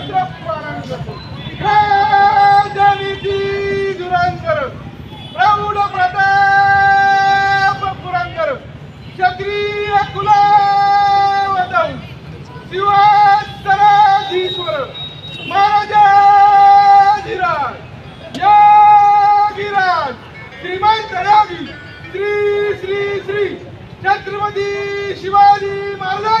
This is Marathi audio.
शस्त्र पुराणांगत राजनीती दुरांकर प्रौढ प्रताप पुरंदर क्षत्रिय कुलावतम शिवास्तराधीश्वर महाराजाधिराज यागिराज श्रीमंत रागी श्री श्री श्री छत्रपती शिवाजी महाराज